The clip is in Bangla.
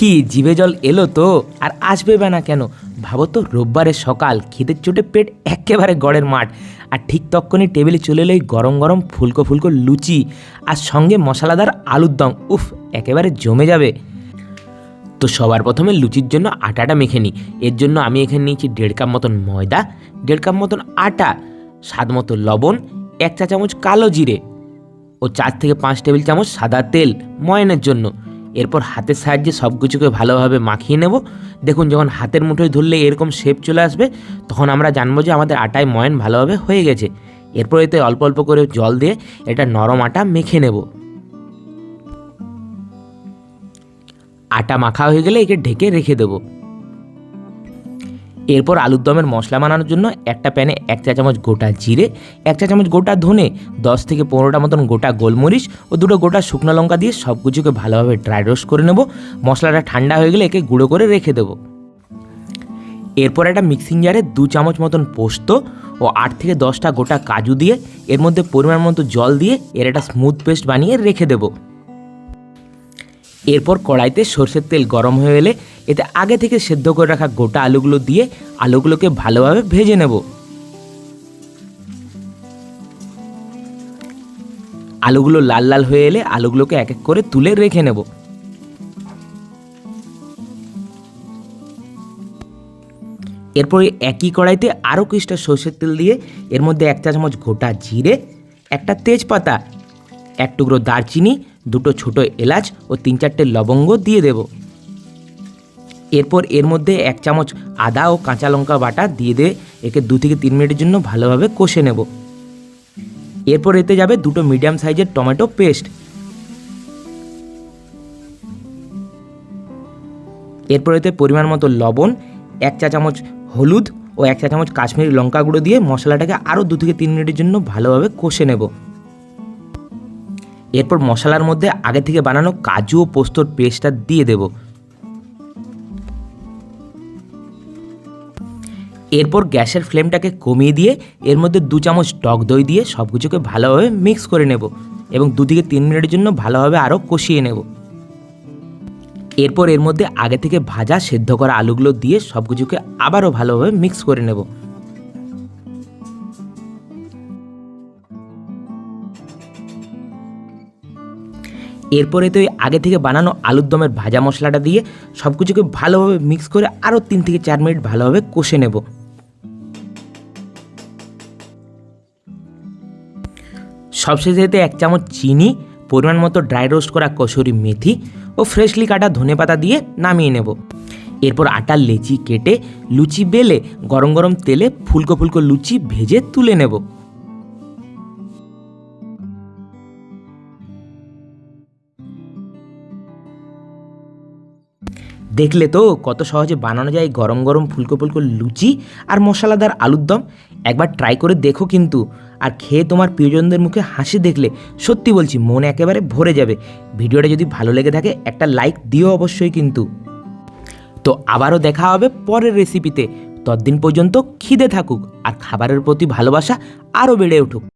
কি জিভে জল এলো তো? আর আসবে বা না কেন? ভাবো তো, রোববারের সকাল, খিদের চোটে পেট একেবারে গড়ের মাঠ। আর ঠিক তখনই টেবিলে চলে এলো গরম গরম ফুলকো ফুলকো লুচি। আর সঙ্গে মশলাদার আলুর দম। উফ, একেবারে জমে যাবে। তো সবার প্রথমে লুচির জন্য আটাটা মেখে নিই এর জন্য আমি এখানে নিয়েছি দেড় কাপ মতন ময়দা, দেড় কাপ মতন আটা, স্বাদ মতো লবণ, এক চা চামচ কালো জিরে ও চার থেকে পাঁচ টেবিল চামচ সাদা তেল ময়নের জন্য। এরপর হাতের সাহায্যে সব কিছুকে ভালোভাবে মাখিয়ে নেব। দেখুন, যখন হাতের মুঠোয় ধরলে এরকম শেপ চলে আসবে, তখন আমরা জানব যে আমাদের আটায় ময়ন ভালোভাবে হয়ে গেছে। এরপর এতে অল্প অল্প করে জল দিয়ে এটা নরম আটা মেখে নেব। আটা মাখা হয়ে গেলে একে ঢেকে রেখে দেবো। এরপর আলুর দমের মশলা বানানোর জন্য একটা প্যানে এক চা চামচ গোটা জিরে, এক চা চামচ গোটা ধনে, দশ থেকে পনেরোটা মতন গোটা গোলমরিচ ও দুটো গোটা শুকনো লঙ্কা দিয়ে সব কিছুকে ভালোভাবে ড্রাই রোস্ট করে নেব। মশলাটা ঠান্ডা হয়ে গেলে একে গুঁড়ো করে রেখে দেবো। এরপর একটা মিক্সিং জারে দু চামচ মতন পোস্ত ও আট থেকে দশটা গোটা কাজু দিয়ে এর মধ্যে পরিমাণ মতো জল দিয়ে এর একটা স্মুথ পেস্ট বানিয়ে রেখে দেবো। এরপর কড়াইতে সর্ষের তেল গরম হয়ে এলে এতে আগে থেকে সেদ্ধ করে রাখা গোটা আলুগুলো দিয়ে আলুগুলোকে ভালোভাবে ভেজে নেব। আলুগুলো লাল লাল হয়ে এলে আলুগুলোকে এক এক করে তুলে রেখে নেব। এরপরে একই কড়াইতে আরও কিছুটা সর্ষের তেল দিয়ে এর মধ্যে এক চা চামচ গোটা জিরে, একটা তেজপাতা, এক টুকরো দারচিনি দুটো ছোট এলাচ ও তিন চারটে লবঙ্গ দিয়ে দেব। এরপর এর মধ্যে এক চামচ আদা ও কাঁচা লঙ্কা বাটা দিয়ে দিয়ে একে দু থেকে তিন মিনিটের জন্য ভালোভাবে কষে নেব। এরপর এতে যাবে দুটো মিডিয়াম সাইজের টমেটো পেস্ট। এরপর এতে পরিমাণ মতো লবণ, এক চা চামচ হলুদ ও এক চা চামচ কাশ্মীরি লঙ্কা গুঁড়ো দিয়ে মশলাটাকে আরও দু থেকে তিন মিনিটের জন্য ভালোভাবে কষে নেব। এরপর মশলার মধ্যে আগে থেকে বানানো কাজু ও পোস্তর পেস্টটা দিয়ে দেব। এরপর গ্যাসের ফ্লেমটাকে কমিয়ে দিয়ে এর মধ্যে দু চামচ টক দই দিয়ে সব কিছুকে ভালোভাবে মিক্স করে নেব এবং দু থেকে তিন মিনিটের জন্য ভালোভাবে আরও কষিয়ে নেব। এরপর এর মধ্যে আগে থেকে ভাজা, সেদ্ধ করা আলুগুলো দিয়ে সব কিছুকে আবারও ভালোভাবে মিক্স করে নেব। এরপরে তো আগে থেকে বানানো আলুর দমের ভাজা মশলাটা দিয়ে সব কিছুকে ভালোভাবে মিক্স করে আরও তিন থেকে চার মিনিট ভালোভাবে কষে নেব। সবশেষে এতে এক চামচ চিনি, পরিমাণ মতো ড্রাই রোস্ট করা কসুরি মেথি ও ফ্রেশলি কাটা ধনেপাতা দিয়ে নামিয়ে নেব। এরপর আটার লেচি কেটে লুচি বেলে গরম গরম তেলে ফুলকো ফুলকো লুচি ভেজে তুলে নেব। দেখলে তো কত সহজে বানানো যায় গরম গরম ফুলকো ফুলকো লুচি আর মশলাদার আলুর দম। একবার ট্রাই করে দেখো কিন্তু। আর খেয়ে তোমার প্রিয়জনদের মুখে হাসি দেখলে সত্যি বলছি মন একেবারে ভরে যাবে। ভিডিওটা যদি ভালো লেগে থাকে একটা লাইক দিও অবশ্যই কিন্তু। তো আবারও দেখা হবে পরের রেসিপিতে ততদিন পর্যন্ত খিদে থাকুক আর খাবারের প্রতি ভালোবাসা আরও বেড়ে উঠুক।